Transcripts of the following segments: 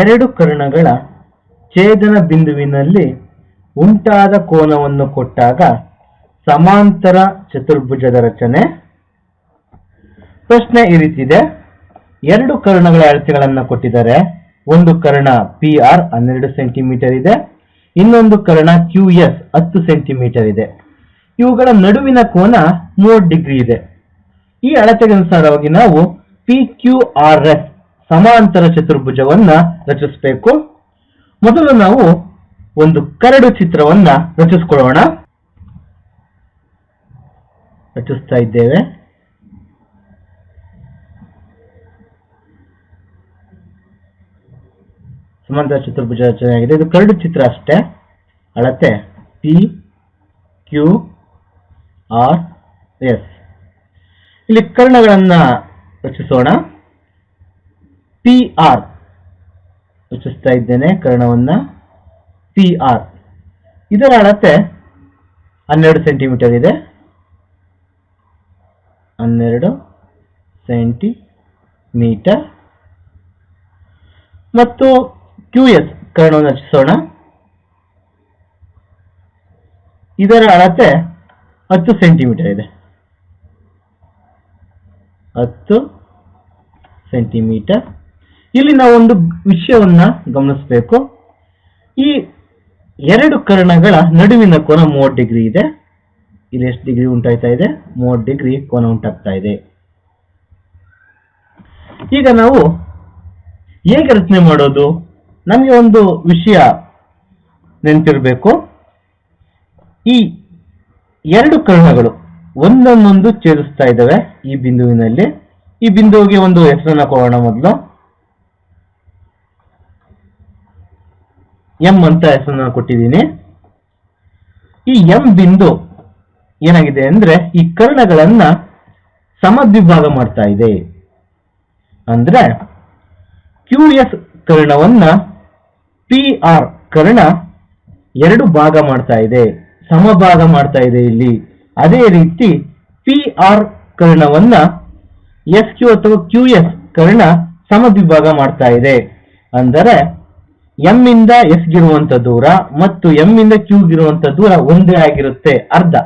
ಎರಡು ಕರ್ಣಗಳ ಛೇದನ ಬಿಂದುವಿನಲ್ಲಿ ಉಂಟಾದ ಕೋನವನ್ನು ಕೊಟ್ಟಾಗ ಸಮಾಂತರ ಚತುರ್ಭುಜದ ರಚನೆ. ಪ್ರಶ್ನೆ ಈ ರೀತಿದೆ ಎರಡು ಕರ್ಣಗಳ ಅಳತೆಗಳನ್ನು ಕೊಟ್ಟಿದ್ದಾರೆ. ಒಂದು ಕರ್ಣ ಪಿ ಆರ್ ಹನ್ನೆರಡು ಸೆಂಟಿಮೀಟರ್ ಇದೆ. ಇನ್ನೊಂದು ಕರ್ಣ ಕ್ಯೂ ಎಸ್ ಹತ್ತು ಸೆಂಟಿಮೀಟರ್ ಇದೆ. ಇವುಗಳ ನಡುವಿನ ಕೋನ ಮೂವತ್ತು ಡಿಗ್ರಿ ಇದೆ. ಈ ಅಳತೆಗೆ ಅನುಸಾರವಾಗಿ ನಾವು ಪಿ ಕ್ಯೂ ಆರ್ ಎಸ್ ಸಮಾಂತರ ಚತುರ್ಭುಜವನ್ನ ರಚಿಸಬೇಕು. ಮೊದಲು ನಾವು ಒಂದು ಕರಡು ಚಿತ್ರವನ್ನ ರಚಿಸ್ಕೊಳ್ಳೋಣ. ರಚಿಸ್ತಾ ಇದ್ದೇವೆ. ಸಮಾಂತರ ಚತುರ್ಭುಜ ರಚನೆಯಾಗಿದೆ. ಇದು ಕರಡು ಚಿತ್ರ ಅಷ್ಟೇ. ಅಳತೆ ಪಿ ಕ್ಯೂ ಆರ್ ಎಸ್ ಇಲ್ಲಿ ಕರ್ಣಗಳನ್ನ ರಚಿಸೋಣ. ಪಿ ಆರ್ ಸೂಚಿಸ್ತಾ ಇದ್ದೇನೆ ಕರ್ಣವನ್ನ ಪಿ ಆರ್ ಇದರ ಅಳತೆ ಹನ್ನೆರಡು ಸೆಂಟಿಮೀಟರ್ ಇದೆ. ಹನ್ನೆರಡು ಸೆಂಟಿಮೀಟರ್ ಮತ್ತು ಕ್ಯೂ ಎಸ್ ಕರ್ಣವನ್ನು ರಚಿಸೋಣ. ಇದರ ಅಳತೆ ಹತ್ತು ಸೆಂಟಿಮೀಟರ್ ಇದೆ. ಹತ್ತು ಸೆಂಟಿಮೀಟರ್ ಇಲ್ಲಿ ನಾವು ಒಂದು ವಿಷಯವನ್ನ ಗಮನಿಸಬೇಕು. ಈ ಎರಡು ಕರ್ಣಗಳ ನಡುವಿನ ಕೋನ ಮೂವತ್ತು ಡಿಗ್ರಿ ಇದೆ. ಇಲ್ಲಿ ಎಷ್ಟು ಡಿಗ್ರಿ ಉಂಟಾಯ್ತಾ ಇದೆ? ಮೂವತ್ತು ಡಿಗ್ರಿ ಕೋನ ಉಂಟಾಗ್ತಾ ಇದೆ. ಈಗ ನಾವು ಹೇಗೆ ರಚನೆ ಮಾಡೋದು? ನಮಗೆ ಒಂದು ವಿಷಯ ನೆನಪಿರಬೇಕು. ಈ ಎರಡು ಕರ್ಣಗಳು ಒಂದನ್ನೊಂದು ಛೇದಿಸ್ತಾ ಇದ್ದಾವೆ ಈ ಬಿಂದುವಿನಲ್ಲಿ. ಈ ಬಿಂದುವಿಗೆ ಒಂದು ಹೆಸರನ್ನ ಕೊಡೋಣ ಮೊದಲು. ಎಂ ಅಂತ ಹೆಸರನ್ನ ಕೊಟ್ಟಿದ್ದೀನಿ. ಈ ಎಂ ಬಿಂದು ಏನಾಗಿದೆ ಅಂದ್ರೆ ಈ ಕರ್ಣಗಳನ್ನ ಸಮದ್ವಿಭಾಗ ಮಾಡ್ತಾ ಇದೆ. ಅಂದ್ರೆ ಕ್ಯೂ ಎಸ್ ಕರ್ಣವನ್ನ ಪಿ ಆರ್ ಕರ್ಣ ಎರಡು ಭಾಗ ಮಾಡ್ತಾ ಇದೆ. ಸಮಭಾಗ ಮಾಡ್ತಾ ಇದೆ ಇಲ್ಲಿ. ಅದೇ ರೀತಿ ಪಿ ಆರ್ ಕರ್ಣವನ್ನ ಎಸ್ ಕ್ಯೂ ಅಥವಾ ಕ್ಯೂ ಎಸ್ ಕರ್ಣ ಸಮದ್ವಿಭಾಗ ಮಾಡ್ತಾ ಇದೆ. ಅಂದರೆ ಎಂ ಇಂದ ಎಸ್ ಗಿರುವಂತ ದೂರ ಮತ್ತು ಎಂ ಇಂದ ಕ್ಯೂ ಗಿರುವಂತ ದೂರ ಒಂದೇ ಆಗಿರುತ್ತೆ ಅರ್ಧ.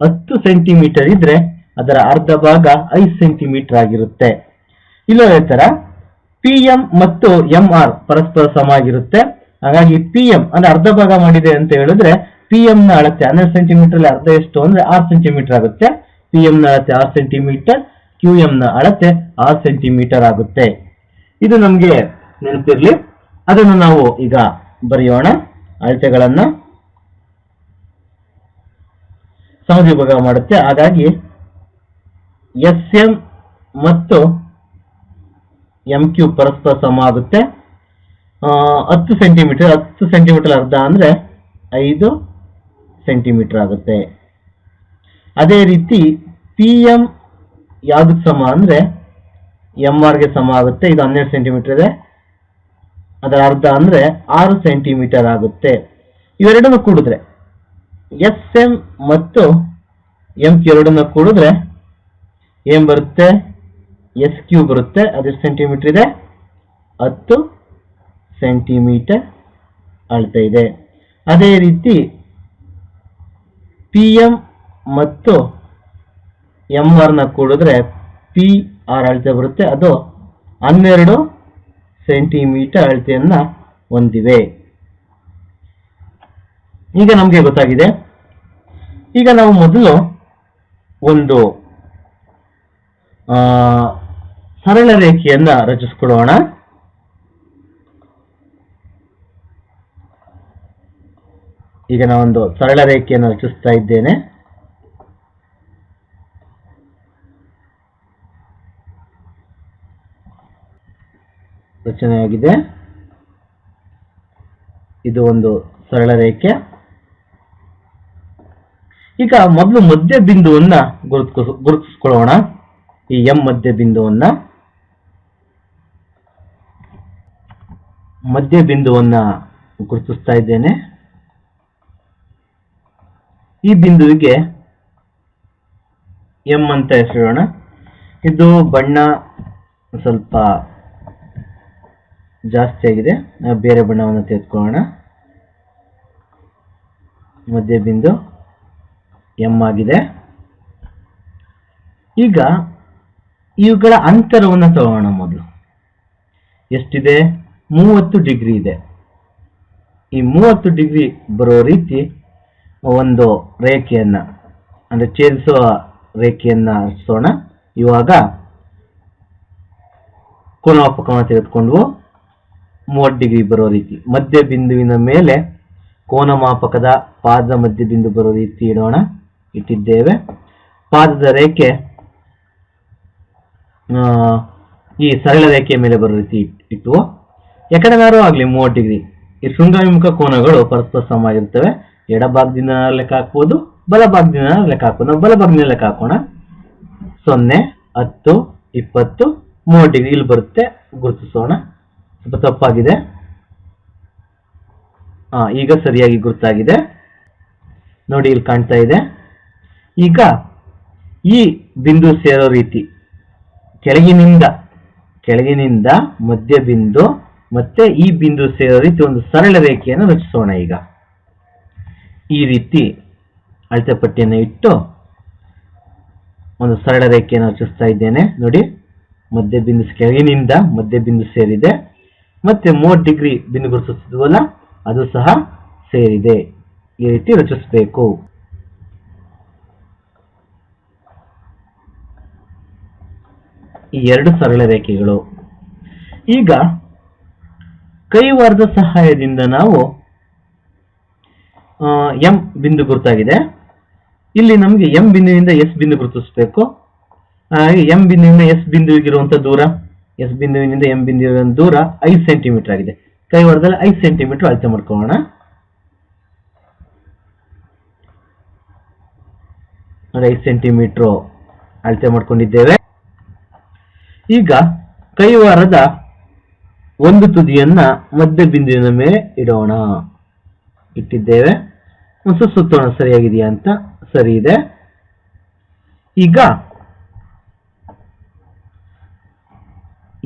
ಹತ್ತು ಸೆಂಟಿಮೀಟರ್ ಇದ್ರೆ ಅದರ ಅರ್ಧ ಭಾಗ ಐದು ಸೆಂಟಿಮೀಟರ್ ಆಗಿರುತ್ತೆ. ಇಲ್ಲದೇ ತರ ಪಿ ಎಂ ಮತ್ತು ಎಂ ಆರ್ ಪರಸ್ಪರ ಸಮ ಆಗಿರುತ್ತೆ. ಹಾಗಾಗಿ ಪಿ ಎಂ ಅಂದ್ರೆ ಅರ್ಧ ಭಾಗ ಮಾಡಿದೆ ಅಂತ ಹೇಳಿದ್ರೆ ಪಿ ಎಂ ನ ಅಳತೆ ಹನ್ನೆರಡು ಸೆಂಟಿಮೀಟರ್ ಅರ್ಧ ಎಷ್ಟು ಅಂದ್ರೆ ಆರು ಸೆಂಟಿಮೀಟರ್ ಆಗುತ್ತೆ. ಪಿ ಎಂ ನ ಅಳತೆ ಆರು ಸೆಂಟಿಮೀಟರ್ ಕ್ಯೂ ಎಂ ನ ಅಳತೆ ಆರು ಸೆಂಟಿಮೀಟರ್ ಆಗುತ್ತೆ. ಇದು ನಮ್ಗೆ ನೆನಪಿರ್ಲಿ. ಅದನ್ನು ನಾವು ಈಗ ಬರೆಯೋಣ. ಅಳತೆಗಳನ್ನು ಸಮವಿಭಾಗ ಮಾಡುತ್ತೆ. ಹಾಗಾಗಿ ಎಸ್ ಎಂ ಮತ್ತು ಎಂ ಕ್ಯೂ ಪರಸ್ಪರ ಸಮ ಆಗುತ್ತೆ. ಹತ್ತು ಸೆಂಟಿಮೀಟರ್ ಹತ್ತು ಸೆಂಟಿಮೀಟರ್ ಅರ್ಧ ಅಂದರೆ ಐದು ಸೆಂಟಿಮೀಟರ್ ಆಗುತ್ತೆ. ಅದೇ ರೀತಿ ಪಿ ಎಂ ಯಾವುದಕ್ಕೆ ಸಮ ಅಂದರೆ ಎಂ ಆರ್ಗೆ ಸಮ ಆಗುತ್ತೆ. ಇದು ಹನ್ನೆರಡು ಸೆಂಟಿಮೀಟರ್ ಇದೆ. ಅದರ ಅರ್ಧ ಅಂದ್ರೆ ಆರು ಸೆಂಟಿಮೀಟರ್ ಆಗುತ್ತೆ. ಇವೆರಡನ್ನು ಕೂಡಿದ್ರೆ ಎಸ್ ಎಂ ಮತ್ತು ಎಂ ಎರಡನ್ನು ಕೂಡಿದ್ರೆ ಏನ್ ಬರುತ್ತೆ? ಎಸ್ ಕ್ಯೂ ಬರುತ್ತೆ. ಅದೆಷ್ಟು ಸೆಂಟಿಮೀಟರ್ ಇದೆ? ಹತ್ತು ಸೆಂಟಿಮೀಟರ್ ಅಳತೆ ಇದೆ. ಅದೇ ರೀತಿ ಪಿ ಎಂ ಮತ್ತು ಎಂ ಆರ್ನ ಕೂಡಿದ್ರೆ ಪಿ ಆರ್ ಅಳತೆ ಬರುತ್ತೆ. ಅದು ಹನ್ನೆರಡು ಸೆಂಟಿಮೀಟರ್ ಅಳತೆಯನ್ನ ಹೊಂದಿವೆ. ಈಗ ನಮಗೆ ಗೊತ್ತಾಗಿದೆ. ಈಗ ನಾವು ಮೊದಲು ಒಂದು ಸರಳ ರೇಖೆಯನ್ನ ರಚಿಸ್ಕೊಳ್ಳೋಣ ಈಗ ನಾವೊಂದು ಸರಳ ರೇಖೆಯನ್ನು ರಚಿಸ್ತಾ ಇದ್ದೇನೆ. ರಚನೆಯಾಗಿದೆ. ಇದು ಒಂದು ಸರಳ ರೇಖೆ. ಈಗ ಮೊದಲು ಮಧ್ಯ ಬಿಂದುವನ್ನ ಗುರುತು ಗುರುತಿಸ್ಕೊಳ್ಳೋಣ. ಈ ಎಂ ಮಧ್ಯ ಬಿಂದುವನ್ನ ಮಧ್ಯ ಬಿಂದುವನ್ನ ಗುರುತಿಸ್ತಾ ಇದ್ದೇನೆ. ಈ ಬಿಂದುವಿಗೆ ಎಂ ಅಂತ ಹೆಸರಿಡೋಣ. ಇದು ಬಣ್ಣ ಸ್ವಲ್ಪ ಜಾಸ್ತಿ ಆಗಿದೆ. ಬೇರೆ ಬಣ್ಣವನ್ನು ತೆಗೆದುಕೊಳ್ಳೋಣ. ಮಧ್ಯ ಬಿಂದು ಎಂ ಆಗಿದೆ. ಈಗ ಇವುಗಳ ಅಂತರವನ್ನು ತಗೋಣ ಮೊದಲು. ಎಷ್ಟಿದೆ? ಮೂವತ್ತು ಡಿಗ್ರಿ ಇದೆ. ಈ ಮೂವತ್ತು ಡಿಗ್ರಿ ಬರೋ ರೀತಿ ಒಂದು ರೇಖೆಯನ್ನು, ಅಂದರೆ ಛೇದಿಸುವ ರೇಖೆಯನ್ನು ರಚಿಸೋಣ ಇವಾಗ ಕೋನಮಾಪಕವನ್ನು ತೆಗೆದುಕೊಂಡು ಮೂವತ್ತು ಡಿಗ್ರಿ ಬರೋ ರೀತಿ. ಮಧ್ಯ ಬಿಂದುವಿನ ಮೇಲೆ ಕೋನಮಾಪಕದ ಪಾದದ ಮಧ್ಯ ಬಿಂದು ಬರೋ ರೀತಿ ಇಡೋಣ. ಇಟ್ಟಿದ್ದೇವೆ. ಪಾದದ ರೇಖೆ ಈ ಸರಳ ರೇಖೆಯ ಮೇಲೆ ಬರೋ ರೀತಿ ಇಟ್ಟು. ಎಕಡೆನಾರು ಆಗಲಿ ಮೂವತ್ತು ಡಿಗ್ರಿ ಈ ಶೃಂಗಾಭಿಮುಖ ಕೋನಗಳು ಪರಸ್ಪರ ಸಮ ಆಗಿರ್ತವೆ ಎಡಭಾಗದಿಂದ ಲೆಕ್ಕ ಹಾಕ್ಬೋದು, ಬಲಭಾಗದಿಂದ ಲೆಕ್ಕ ಹಾಕ್ಬೋದು ನಾವು ಬಲಭಾಗದಿಂದ ಲೆಕ್ಕ ಹಾಕೋಣ. ಸೊನ್ನೆ, ಹತ್ತು, ಇಪ್ಪತ್ತು ಮೂವತ್ತು ಡಿಗ್ರಿ ಇಲ್ಲಿ ಬರುತ್ತೆ, ಗುರುತಿಸೋಣ. ಸ್ವಲ್ಪ ತಪ್ಪಾಗಿದೆ. ಹಾ ಈಗ ಸರಿಯಾಗಿ ಗುರುತಾಗಿದೆ. ನೋಡಿ, ಇಲ್ಲಿ ಕಾಣ್ತಾ ಇದೆ. ಈಗ ಈ ಬಿಂದು ಸೇರೋ ರೀತಿ, ಕೆಳಗಿನಿಂದ ಕೆಳಗಿನಿಂದ ಮಧ್ಯ ಬಿಂದು, ಮತ್ತೆ ಈ ಬಿಂದು ಸೇರೋ ರೀತಿ ಒಂದು ಸರಳ ರೇಖೆಯನ್ನು ರಚಿಸೋಣ ಈಗ. ಈ ರೀತಿ ಅಳತೆ ಪಟ್ಟಿಯನ್ನು ಇಟ್ಟು ಒಂದು ಸರಳ ರೇಖೆಯನ್ನು ರಚಿಸ್ತಾ ಇದ್ದೇನೆ. ನೋಡಿ, ಮಧ್ಯ ಬಿಂದು ಕೆಳಗಿನಿಂದ ಮಧ್ಯ ಬಿಂದು ಸೇರಿದೆ. ಮತ್ತೆ ಮೂವತ್ತು ಡಿಗ್ರಿ ಬಿಂದು ಗುರುತಿಸಿದ್ವಲ್ಲ ಅದು ಸಹ ಸೇರಿದೆ. ಈ ರೀತಿ ರಚಿಸಬೇಕು. ಈ ಎರಡು ಸರಳ ರೇಖೆಗಳು. ಈಗ ಕೈವಾರದ ಸಹಾಯದಿಂದ ನಾವು ಎಂ ಬಿಂದು ಗುರುತಾಗಿದೆ. ಇಲ್ಲಿ ನಮಗೆ ಎಂ ಬಿಂದುವಿನಿಂದ ಎಸ್ ಬಿಂದು ಗುರುತಿಸಬೇಕು. ಹಾಗೆ ಎಂ ಬಿಂದುವಿನ ಎಸ್ ಬಿಂದುವಿಗಿರುವಂತಹ ದೂರ. ಎಸ್ ಬಿಂದುವಿನಿಂದ ಎಂ ಬಿಂದುವಿನ ದೂರ ಐದು ಸೆಂಟಿಮೀಟರ್ ಆಗಿದೆ. ಕೈವಾರದಲ್ಲಿ ಐದು ಸೆಂಟಿಮೀಟರ್ ಅಳತೆ ಮಾಡ್ಕೊಳ್ಳೋಣ. ನೋಡಿ, ಐದು ಸೆಂಟಿಮೀಟರ್ ಅಳತೆ ಮಾಡ್ಕೊಂಡಿದ್ದೇವೆ. ಈಗ ಕೈವಾರದ ಒಂದು ತುದಿಯನ್ನ ಮಧ್ಯ ಬಿಂದುವಿನ ಮೇಲೆ ಇಡೋಣ. ಇಟ್ಟಿದ್ದೇವೆ. ಸುತ್ತೋಣ ಸರಿಯಾಗಿದೆಯಾ ಅಂತ ಸರಿ ಇದೆ. ಈಗ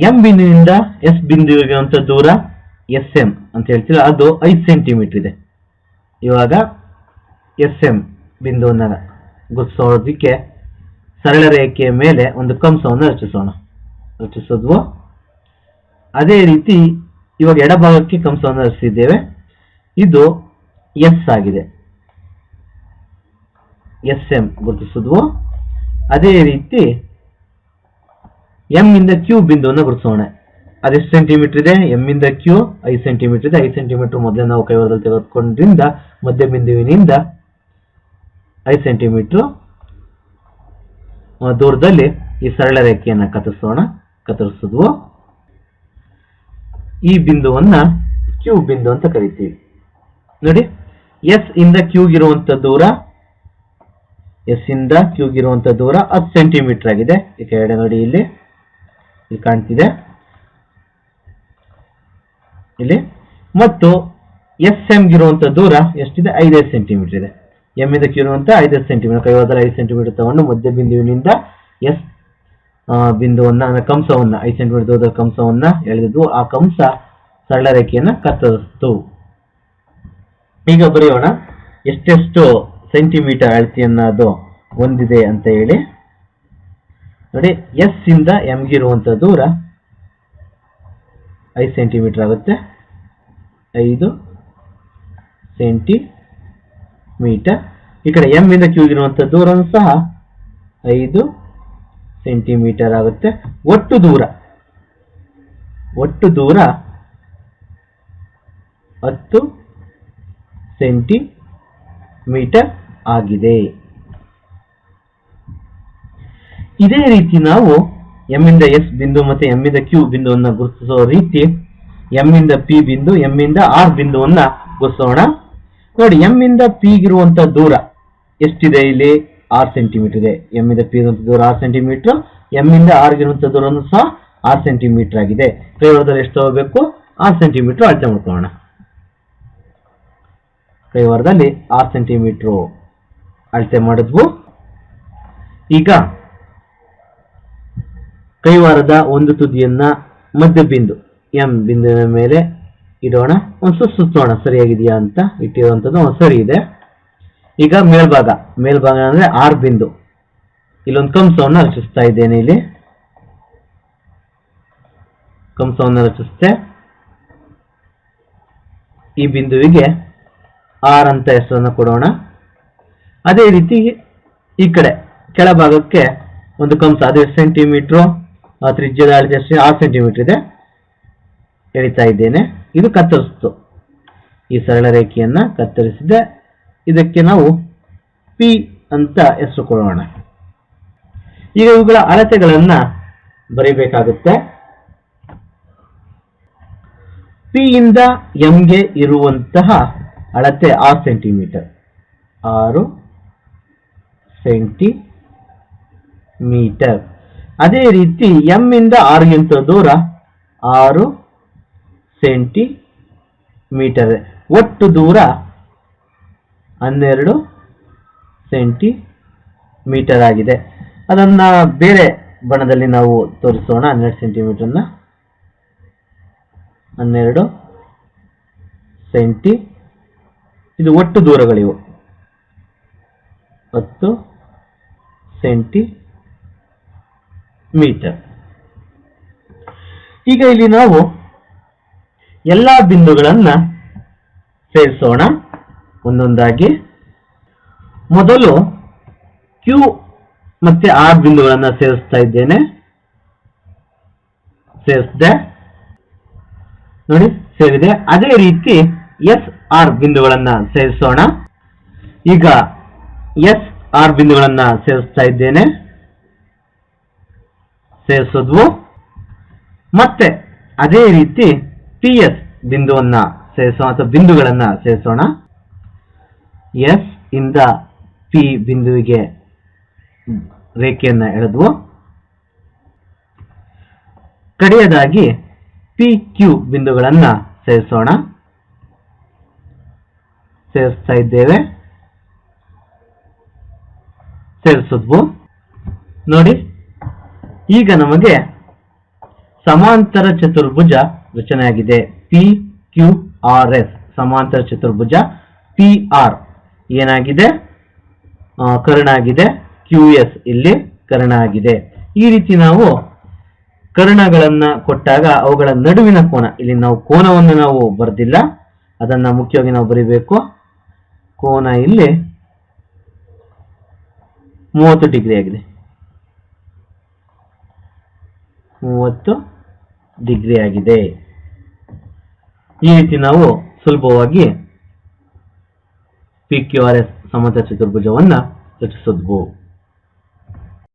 ಎಂ ಬಿಂದುವಿನಿಂದ ಎಸ್ ಬಿಂದುವಿಗಿರುವಂತ ದೂರ ಎಸ್ ಎಂ ಅಂತ ಹೇಳ್ತೀವಿ ಅದು ಐದು ಸೆಂಟಿಮೀಟರ್ ಇದೆ. ಇವಾಗ ಎಸ್ ಎಂ ಬಿಂದುವನ್ನ ಗುರುತಿಸೋದಕ್ಕೆ ಸರಳ ರೇಖೆಯ ಮೇಲೆ ಒಂದು ಕಂಸವನ್ನು ರಚಿಸೋಣ. ರಚಿಸೋದ್ವು. ಅದೇ ರೀತಿ ಇವಾಗ ಎಡಭಾಗಕ್ಕೆ ಕಂಸವನ್ನು ರಚಿಸಿದ್ದೇವೆ. ಇದು ಎಸ್ ಆಗಿದೆ. ಎಸ್ ಎಂ ಗುರುತಿಸಿದ್ವು. ಅದೇ ರೀತಿ ಎಂ ಇಂದ ಕ್ಯೂ ಬಿಂದುವನ್ನು ಗುರುತಿಸೋಣ. ಅದೆಷ್ಟು ಸೆಂಟಿಮೀಟರ್ ಇದೆ? ಎಂ ಇಂದ ಕ್ಯೂ ಐದು ಸೆಂಟಿಮೀಟರ್ ಇದೆ. ಐದು ಸೆಂಟಿಮೀಟರ್ ಮೊದಲೇ ನಾವು ಕೈವಾರದಲ್ಲಿ ತೆಗೆದುಕೊಂಡ್ರಿಂದ ಮಧ್ಯ ಬಿಂದುವಿನಿಂದ ಐದು ಸೆಂಟಿಮೀಟರ್ ದೂರದಲ್ಲಿ ಈ ಸರಳ ರೇಖೆಯನ್ನು ಕತ್ತರಿಸೋಣ. ಕತ್ತರಿಸಿದ್ವು ಈ ಬಿಂದುವನ್ನ ಕ್ಯೂ ಬಿಂದು ಅಂತ ಕರಿತೀವಿ. ನೋಡಿ ಎಸ್ ಇಂದ ಕ್ಯೂಗಿರುವಂತ ದೂರ ಎಸ್ ಇಂದ ಕ್ಯೂಗಿರುವಂತ ದೂರ ಹತ್ತು ಸೆಂಟಿಮೀಟರ್ ಆಗಿದೆ. ಈ ಕೆಳಗಡೆ ನೋಡಿ ಇಲ್ಲಿ. ಇಲ್ಲಿ ಕಾಣ್ತಿದೆ. ಇಲ್ಲಿ. ಮತ್ತು ಎಸ್ ಎಂ ಗಿರುವಂತ ದೂರ ಎಷ್ಟಿದೆ? ಐದೈದು ಸೆಂಟಿಮೀಟರ್ ಇದೆ. ಎಂ ಇದಕ್ಕೆ ಇರುವಂತ ಐದೈದು ಸೆಂಟಿಮೀಟರ್ ಕೈವಾದಲ್ಲಿ ಐದು ಸೆಂಟಿಮೀಟರ್ ತಗೊಂಡು ಮಧ್ಯ ಬಿಂದುವಿನಿಂದ ಎಸ್ ಬಿಂದುವನ್ನ, ಅಂದ್ರೆ ಕಂಸವನ್ನ, ಐದು ಸೆಂಟಿಮೀಟರ್ ದೂರದ ಕಂಸವನ್ನ ಎಳೆದಿದ್ವು ಆ ಕಂಸ ಸರಳ ರೇಖೆಯನ್ನ ಕತ್ತರಿಸ್ತು. ಈಗ ಬರೆಯೋಣ. ಎಷ್ಟೆಷ್ಟು ಸೆಂಟಿಮೀಟರ್ ಅಳತಿಯನ್ನ ಅದು ಹೊಂದಿದೆ ಅಂತ ಹೇಳಿ. ನೋಡಿ ಎಸ್ ಇಂದ ಎಂ ಇರುವಂತ ದೂರ ಐದು ಸೆಂಟಿಮೀಟರ್ ಆಗುತ್ತೆ. ಐದು ಸೆಂಟಿಮೀಟರ್ ಈ ಕಡೆ ಎಂ ಇಂದ ಇರುವಂತ ದೂರ ಸಹ ಐದು ಸೆಂಟಿಮೀಟರ್ ಆಗುತ್ತೆ. ಒಟ್ಟು ದೂರ ಒಟ್ಟು ದೂರ ಹತ್ತು ಸೆಂಟಿಮೀಟರ್ ಆಗಿದೆ. ಇದೇ ರೀತಿ ನಾವು ಎಂ ಇಂದ ಎಸ್ ಬಿಂದು ಮತ್ತೆ ಎಂ ಇಂದ ಕ್ಯೂ ಬಿಂದುವನ್ನ ಗುರುತಿಸುವ ರೀತಿ ಎಂ ಇಂದ ಪಿ ಬಿಂದು ಎಂ ಇಂದ ಆರ್ ಬಿಂದುವನ್ನ ಗುರುತಿಸೋಣ. ನೋಡಿ ಎಂ ಇಂದ ಪಿ ಇರುವಂತ ದೂರ ಎಷ್ಟಿದೆ ಇಲ್ಲಿ? ಆರ್ ಸೆಂಟಿಮೀಟರ್ ಇದೆ. ಎಂ ಇಂದ ಪಿ ಇರುವಂತ ದೂರ ಆರ್ ಸೆಂಟಿಮೀಟರ್ ಎಂ ಇಂದ ಆರ್ ಇರುವಂತ ದೂರನು ಸಹ ಆರ್ ಸೆಂಟಿಮೀಟರ್ ಆಗಿದೆ. ಕೈವಾರದಲ್ಲಿ ಎಷ್ಟು ಹೋಗಬೇಕು ಆರ್ ಸೆಂಟಿಮೀಟರ್ ಅಳತೆ ಮಾಡ್ಕೊಳ್ಳೋಣ. ಕೈವಾರದಲ್ಲಿ ಆರ್ ಸೆಂಟಿಮೀಟರ್ ಅಳತೆ ಮಾಡಿದ್ವು. ಈಗ ಕೈವಾರದ ಒಂದು ತುದಿಯನ್ನ ಮಧ್ಯ ಬಿಂದು ಎಂ ಬಿಂದುವಿನ ಮೇಲೆ ಇಡೋಣ. ಒಂದು ಸುತ್ತು ಸುತ್ತೋಣ ಸರಿಯಾಗಿದೆಯಾ ಅಂತ ಇಟ್ಟಿರುವಂಥದ್ದು ಸರಿ ಇದೆ. ಈಗ ಮೇಲ್ಭಾಗ. ಮೇಲ್ಭಾಗ ಅಂದ್ರೆ ಆರ್ ಬಿಂದು. ಇಲ್ಲೊಂದು ಕಂಸವನ್ನು ರಚಿಸ್ತಾ ಇದ್ದೇನೆ ಇಲ್ಲಿ. ಕಂಸವನ್ನು ರಚಿಸ್ತೆ. ಈ ಬಿಂದುವಿಗೆ ಆರ್ ಅಂತ ಹೆಸರನ್ನು ಕೊಡೋಣ. ಅದೇ ರೀತಿ ಈ ಕಡೆ ಕೆಳಭಾಗಕ್ಕೆ ಒಂದು ಕಂಸ, ಅದೇ ಸೆಂಟಿಮೀಟ್ರು ತ್ರಿಜ್ಯದ ಅಳತೆ ಎಷ್ಟು ಆರು ಸೆಂಟಿಮೀಟರ್ ಇದೆ. ಎಳಿತಾ ಇದ್ದೇನೆ. ಇದು ಕತ್ತರಿಸ್ತು. ಈ ಸರಳ ರೇಖೆಯನ್ನು ಕತ್ತರಿಸಿದೆ. ಇದಕ್ಕೆ ನಾವು ಪಿ ಅಂತ ಹೆಸರು ಕೊಡೋಣ ಈಗ ಇವುಗಳ ಅಳತೆಗಳನ್ನು ಬರೀಬೇಕಾಗುತ್ತೆ. ಪಿ ಇಂದ ಎಂಗೆ ಇರುವಂತಹ ಅಳತೆ ಆರು ಸೆಂಟಿಮೀಟರ್ ಆರು ಸೆಂಟಿಮೀಟರ್ ಅದೇ ರೀತಿ ಎಂ ಇಂದ ಆರುಗಿಂತ ದೂರ ಆರು ಸೆಂಟಿಮೀಟರ್. ಒಟ್ಟು ದೂರ ಹನ್ನೆರಡು ಸೆಂಟಿಮೀಟರ್ ಆಗಿದೆ. ಅದನ್ನ ಬೇರೆ ಬಣ್ಣದಲ್ಲಿ ನಾವು ತೋರಿಸೋಣ. ಹನ್ನೆರಡು ಸೆಂಟಿಮೀಟರ್ನ ಹನ್ನೆರಡು ಸೆಂಟಿ ಇದು ಒಟ್ಟು ದೂರಗಳಿವು. ಹತ್ತು ಸೆಂಟಿ ಮೀಟರ್. ಈಗ ಇಲ್ಲಿ ನಾವು ಎಲ್ಲಾ ಬಿಂದುಗಳನ್ನ ಸೇರಿಸೋಣ. ಒಂದೊಂದಾಗಿ. ಮೊದಲು ಕ್ಯೂ ಮತ್ತೆ ಆರ್ ಬಿಂದುಗಳನ್ನ ಸೇರಿಸ್ತಾ ಇದ್ದೇನೆ. ಸೇರಿಸಿದೆ. ನೋಡಿ, ಸೇರಿದೆ. ಅದೇ ರೀತಿ ಎಸ್ ಆರ್ ಬಿಂದುಗಳನ್ನ ಸೇರಿಸೋಣ. ಈಗ ಎಸ್ ಆರ್ ಬಿಂದುಗಳನ್ನ ಸೇರಿಸ್ತಾ ಇದ್ದೇನೆ. ಸೇರಿಸಿದ್ವು. ಮತ್ತೆ ಅದೇ ರೀತಿ ಪಿ ಎಸ್ ಬಿಂದುವನ್ನ ಸೇರಿಸೋಣ ಅಥವಾ ಬಿಂದುಗಳನ್ನ ಸೇರಿಸೋಣ. ಎಸ್ ಇಂದ ಪಿ ಬಿಂದುವಿಗೆ ರೇಖೆಯನ್ನ ಎಳೆದ್ವು. ಕಡೆಯದಾಗಿ ಪಿ ಕ್ಯೂ ಬಿಂದುಗಳನ್ನ ಸೇರಿಸೋಣ. ಸೇರಿಸ್ತಾ ಇದ್ದೇವೆ. ಸೇರಿಸಿದ್ವು. ನೋಡಿ ಈಗ ನಮಗೆ ಸಮಾಂತರ ಚತುರ್ಭುಜ ರಚನೆಯಾಗಿದೆ. ಪಿ ಕ್ಯೂ ಆರ್ ಎಸ್ ಸಮಾಂತರ ಚತುರ್ಭುಜ ಪಿ ಆರ್ ಏನಾಗಿದೆ? ಕರ್ಣ ಆಗಿದೆ. ಕ್ಯೂ ಎಸ್ ಇಲ್ಲಿ ಕರ್ಣ ಆಗಿದೆ. ಈ ರೀತಿ ನಾವು ಕರ್ಣಗಳನ್ನ ಕೊಟ್ಟಾಗ ಅವುಗಳ ನಡುವಿನ ಕೋನ. ಇಲ್ಲಿ ನಾವು ಕೋನವನ್ನು ನಾವು ಬರೆದಿಲ್ಲ. ಅದನ್ನ ಮುಖ್ಯವಾಗಿ ನಾವು ಬರಿಬೇಕು. ಕೋನ ಇಲ್ಲಿ ಮೂವತ್ತು ಡಿಗ್ರಿ ಆಗಿದೆ. ಮೂವತ್ತು ಡಿಗ್ರಿ ಆಗಿದೆ. ಈ ರೀತಿ ನಾವು ಸುಲಭವಾಗಿ ಪಿ ಕ್ಯೂ ಆರ್ ಎಸ್ ಸಮತ ಚತುರ್ಭುಜವನ್ನು ರಚಿಸಬಹುದು